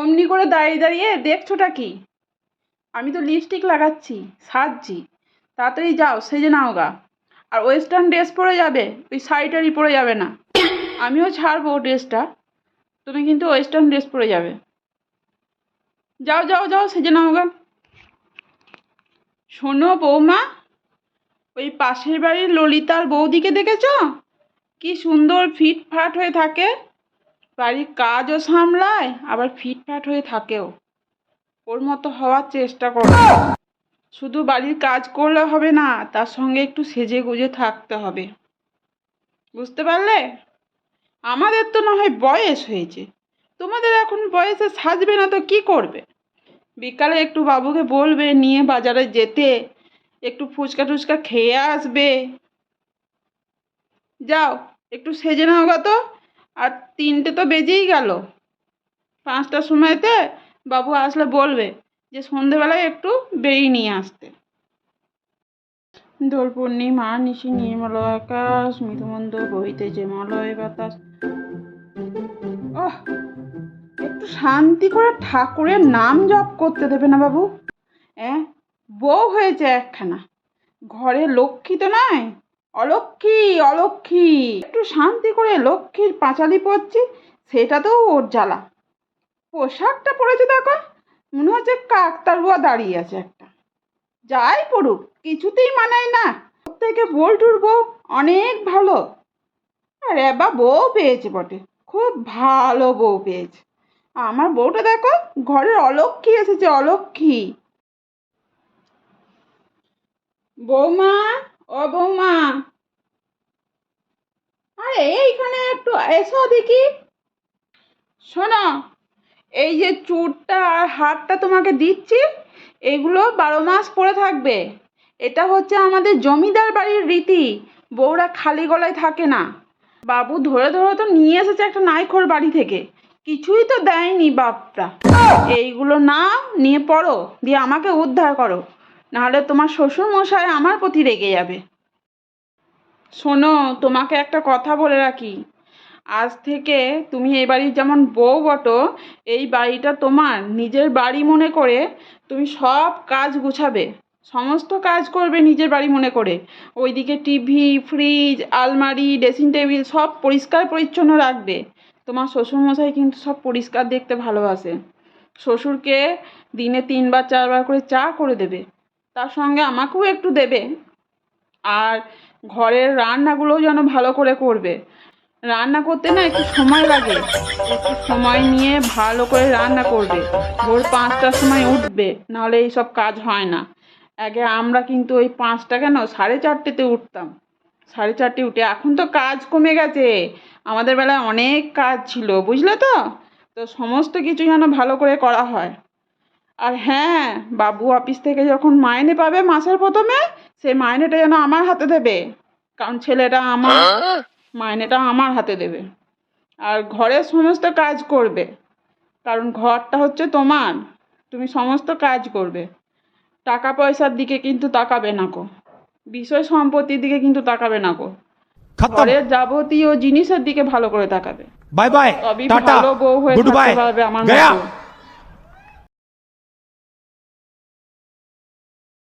অমনি করে দাঁড়িয়ে দাঁড়িয়ে দেখছোটা কি? আমি তো লিপস্টিক লাগাচ্ছি, সাজছি। তাড়াতাড়ি যাও, সেজে নাও গা। আর ওয়েস্টার্ন ড্রেস পরে যাবে, ওই শাড়িটারি পরে যাবে না। আমিও ছাড়বো ড্রেসটা তুমি কিন্তু ওয়েস্টার্ন ড্রেস পরে যাবে। যাও যাও যাও, সেজে নাও গা। শোনো বৌমা, ওই পাশের বাড়ির ললিতার বৌদিকে দেখেছ? কি সুন্দর ফিটফাট হয়ে থাকে। বাড়ির কাজও সামলায়, আবার ফিটফাট হয়ে থাকেও। ওর মতো হওয়ার চেষ্টা করো। শুধু বাড়ির কাজ করলে হবে না, তার সঙ্গে একটু সেজে গুজে থাকতে হবে। বুঝতে পারলে? আমাদের তো না হয় বয়স হয়েছে। তোমাদের এখন বয়সে সাজবে না তো কি করবে? বিকালে একটু বাবুকে বলবে, নিয়ে বাজারে যেতে, একটু ফুচকা টুচকা খেয়ে আসবে। যাও, একটু সেজে নাও তো। আর তিনটে তো বেজেই গেল। পাঁচটার সময়তে বাবু আসলে বলবে যে সন্ধেবেলায় একটু বেরিয়ে নিয়ে আসতে। দোল পূর্ণিমা নিশি, নির্মল, আকাশ মৃদুমন্দ বহিতেছে মলয় বাতাস। ওহ, একটু শান্তি করে ঠাকুরের নাম জপ করতে দেবে না বাবু? হ্যাঁ বউ হয়েছে একখানা। ঘরে লক্ষ্মী তো নয় অলক্ষ্মী অলক্ষ্মী একটু শান্তি করে লক্ষ্মীর পাঁচালি পরছি, সেটা তো ওর জ্বালা। পোশাকটা পরেছে দেখো, মনে হচ্ছে কাকতার কাকতারুয়া দাঁড়িয়ে আছে একটা। যাই পড়ুক, কিছুতেই মানায় না। থেকে বল্টুর বউ অনেক ভালো। আর এবা বউ পেয়েছে বটে, খুব ভালো বউ পেয়েছে। আমার বউটা দেখো, ঘরের অলক্ষ্মী এসেছে অলক্ষ্মী বৌমা ও বৌমা। আরে, এইখানে একটু এসো দেখি। শোনো, এই যে চুড়টা আর হারটা তোমাকে দিচ্ছি, এগুলো বারো মাস পরে থাকবে। এটা হচ্ছে আমাদের জমিদার বাড়ির রীতি, বউরা খালি গলায় থাকে না। বাবু ধরে ধরে তো নিয়ে এসেছে একটা নাইখোর বাড়ি থেকে। কিছুই তো দেয়নি বাপটা এইগুলো না নিয়ে পড়ো, দিয়ে আমাকে উদ্ধার করো। নাহলে তোমার শ্বশুর মশাই আমার প্রতি রেগে যাবে। শোনো, তোমাকে একটা কথা বলে রাখি। আজ থেকে তুমি এই বাড়ির যেমন বউ বটো, এই বাড়িটা তোমার নিজের বাড়ি মনে করে তুমি সব কাজ গুছাবে। সমস্ত কাজ করবে নিজের বাড়ি মনে করে। ওইদিকে টিভি, ফ্রিজ, আলমারি, ড্রেসিং টেবিল সব পরিষ্কার পরিচ্ছন্ন রাখবে। তোমার শ্বশুরমশাই কিন্তু সব পরিষ্কার দেখতে ভালোবাসে। শ্বশুরকে দিনে তিনবার, চারবার করে চা করে দেবে। তার সঙ্গে আমাকেও একটু দেবে। আর ঘরের রান্নাগুলোও যেন ভালো করে করবে। রান্না করতে না একটু সময় লাগে। একটু সময় নিয়ে ভালো করে রান্না করবে। ভোর পাঁচটার সময় উঠবে, নাহলে এইসব কাজ হয় না। আগে আমরা কিন্তু ওই পাঁচটা কেন, সাড়ে চারটেতে উঠতাম। সাড়ে চারটে উঠে, এখন তো কাজ কমে গেছে। আমাদের বেলায় অনেক কাজ ছিল, বুঝলে তো? তো সমস্ত কিছু যেন ভালো করে করা হয়। আর হ্যাঁ বাবু অফিস থেকে যখন মাইনে পাবে মাসের প্রথমে সেই মাইনেটা যেন আমার হাতে দেবে। কারণ ছেলেটা আমার মাইনেটা আমার হাতে দেবে। আর ঘরের সমস্ত কাজ করবে। কারণ ঘরটা হচ্ছে তোমার তুমি সমস্ত কাজ করবে। টাকা পয়সার দিকে কিন্তু তাকাবে না কো। বিষয় সম্পত্তির দিকে কিন্তু তাকাবে না কো। ঘরের যাবতীয় জিনিসের দিকে ভালো করে তাকাবে। বাই বাই তবেই ভালো বউ হয়ে থাকতে পারবে আমার